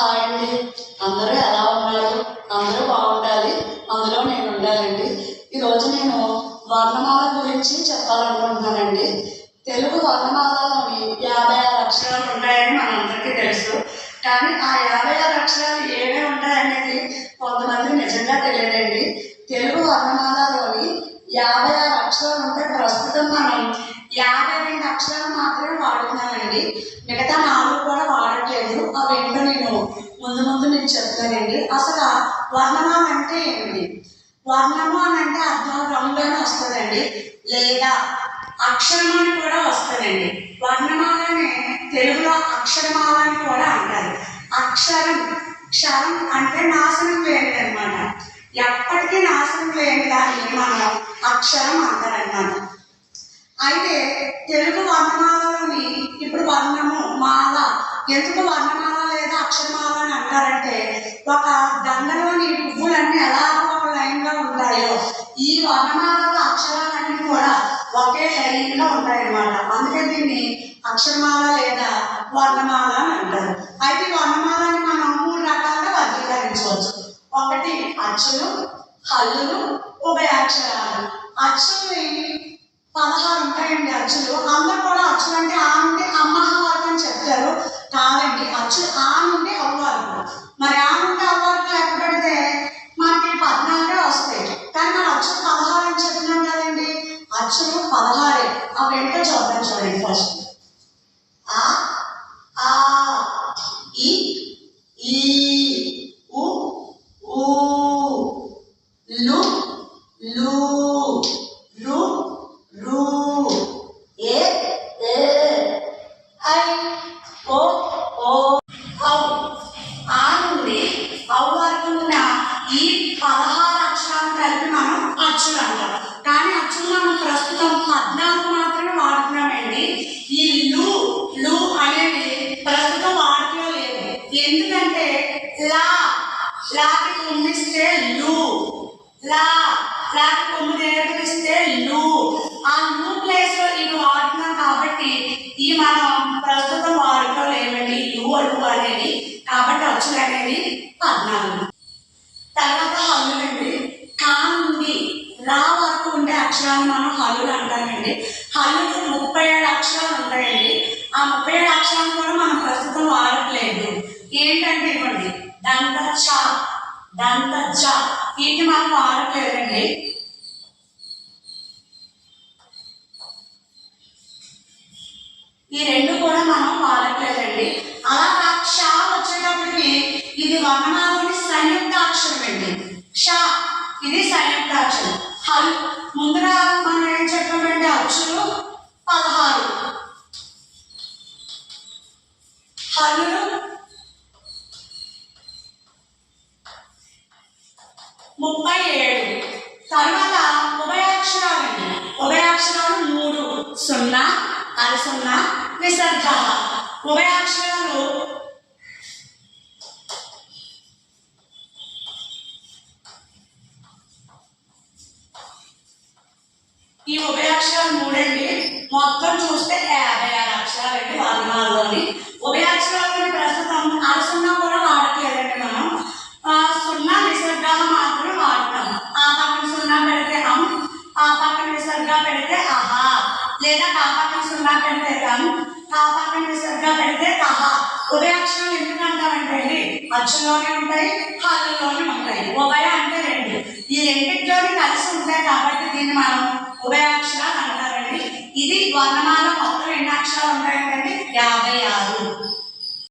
Hi అండి అందరూ ఎలా ఉన్నారు అందరూ బాగుండాలి. అందులో నేను ఉండాలండి. ఈరోజు నేను వర్ణమాల గురించి చెప్పాలనుకుంటున్నానండి. తెలుగు వర్ణమాలలోని యాభై ఆరు అక్షరాలు ఉంటాయని మనందరికీ తెలుసు. కానీ ఆ యాభై ఆరు అక్షరాలు ఏమే ఉంటాయనేది కొంతమంది నిజంగా తెలియదండి. తెలుగు వర్ణమాలలోని యాభై ఆరు అక్షరాలు ఉంటే ప్రస్తుతం మనం యాభై రెండు అక్షరాలు మాత్రమే వాడుతున్నామండి మిగతా నాలుగు కూడా వాడట్లేదు అవి ఏంటో నేను ముందు ముందు నేను చెప్తానండి అసలు వర్ణమాల అంటే ఏమిటి? వర్ణము అని అంటే అర్థం రంగులోనే వస్తుందండి. లేదా అక్షరం అని కూడా వస్తుందండి. వర్ణమాలనే తెలుగులో అక్షరమాల అని కూడా అంటారు. అక్షరం క్షరం అంటే నాశనం లేనిది అనమాట ఎప్పటికీ నాశనం లేని దాన్ని మనం అక్షరం అంటారన్నమాట. అయితే తెలుగు వర్ణమాలలోని ఇప్పుడు వర్ణము మాల ఎందుకు వర్ణమాల ఈ వర్ణమాలలో అక్షరాలన్నీ కూడా ఒకే లైన్లో ఉంటాయన్నమాట. అందుకే దీన్ని అక్షరమాల లేదా వర్ణమాల అని అంటారు. అయితే ఈ వర్ణమాలని మనం మూడు రకాలుగా వర్గీకరించవచ్చు. ఒకటి అచ్చులు హల్లులు ఉభయాక్షరాలు అచ్చుల్ని పదహారు ఉంటాయండి అచ్చులు. అందరూ కూడా అచ్చులు అంటే ఆ అంటే అమ్మ వరకు అని చెప్తారు కాదండి అచ్చులు ఆ నుండి అవ్వ వరకు మరి ఆ నుండి అవ్వ వరకు లెక్క పెడితే మనకి పద్నాలుగే వస్తాయి కానీ మన అచ్చులు పదహారు అని చెప్తున్నాం కదండి అచ్చులు పదహారే అవి ఏంటో చూద్దాం చూడండి ఫస్ట్ ఆ ఆ ఈ ఈ ఉ ఊ లు లు రు రు ఏ ఏ ఐ ఓ ఓ ఔ ఆ నుండి ఔ వరకు ఉన్న ఈ పదహారు అక్షరాలు కలిపి మనం అచ్చులు అంటాం కానీ అచ్చులు మనం ప్రస్తుతం పద్నాలుగు మాత్రమే వాడుతున్నామండి ఈ లు లు అనేది ప్రస్తుతం వాడుకలో లేదు అంటే లా. లాకి కొమ్మిస్తే లు. లా. లాకి కొమ్ము నేర్పిస్తే లు. ఆ లు ప్లేస్లో ఇవి వాడుతున్నాం కాబట్టి ఈ మనం ప్రస్తుతం వాడటం లేవండి లు అడుగు అనేది. కాబట్టి అచ్చులు అనేవి పద్నాలుగు. తర్వాత హల్లులండి. కా రా వరకు ఉండే అక్షరాలు మనం హల్లులు అంటామండి. హల్లులు ముప్పై ఏడు అక్షరాలు ఉంటాయండి. ఆ ముప్పై ఏడు అక్షరాలు కూడా మనం ప్రస్తుతం వాడట్లేదు ఏంటంటే ఇవ్వండి దంత చ దంత చ వీటిని మనం వాడట్లేదండి ఈ రెండు కూడా మనం వాడట్లేదండి అలా క్ష వచ్చేటప్పటికి ఇది వర్ణమాలని సంయుక్త అక్షరం అండి. క్ష ఇది సంయుక్త అక్షరం హల్ ముందర మనం ఏం చెప్పామండి అచ్చులు పదహారు. హల్లులు ముప్పై ఏడు. తర్వాత ఉభయాక్షరాలండి ఉభయాక్షరాలు మూడు. సున్నా అర సున్నా విసర్గ ఉభయాక్షరాలు ఈ ఉభయాక్షరాలు మూడండి. మొత్తం చూస్తే యాభై ఆరు అక్షరాలండి వర్ణాల్లోని ఆ పక్కన విసర్గా పెడితే ఆహా. లేదా కా పక్కన సున్నా పెడితే కాను కా పక్కన విసర్గా పెడితే కహా అక్షరం ఎందుకు అంటారంటే అండి? అచ్చులోనే ఉంటాయి హాలలోనే ఉంటాయి. ఉభయ అంటే రెండు. ఈ రెండింటిలోని కలిసి ఉంటాయి కాబట్టి దీన్ని మనం ఉభయాక్షరాలు అంటారండి. ఇది వర్ణమాల మొత్తం ఎన్ని అక్షరాలు ఉంటాయంటే యాభై ఆరు.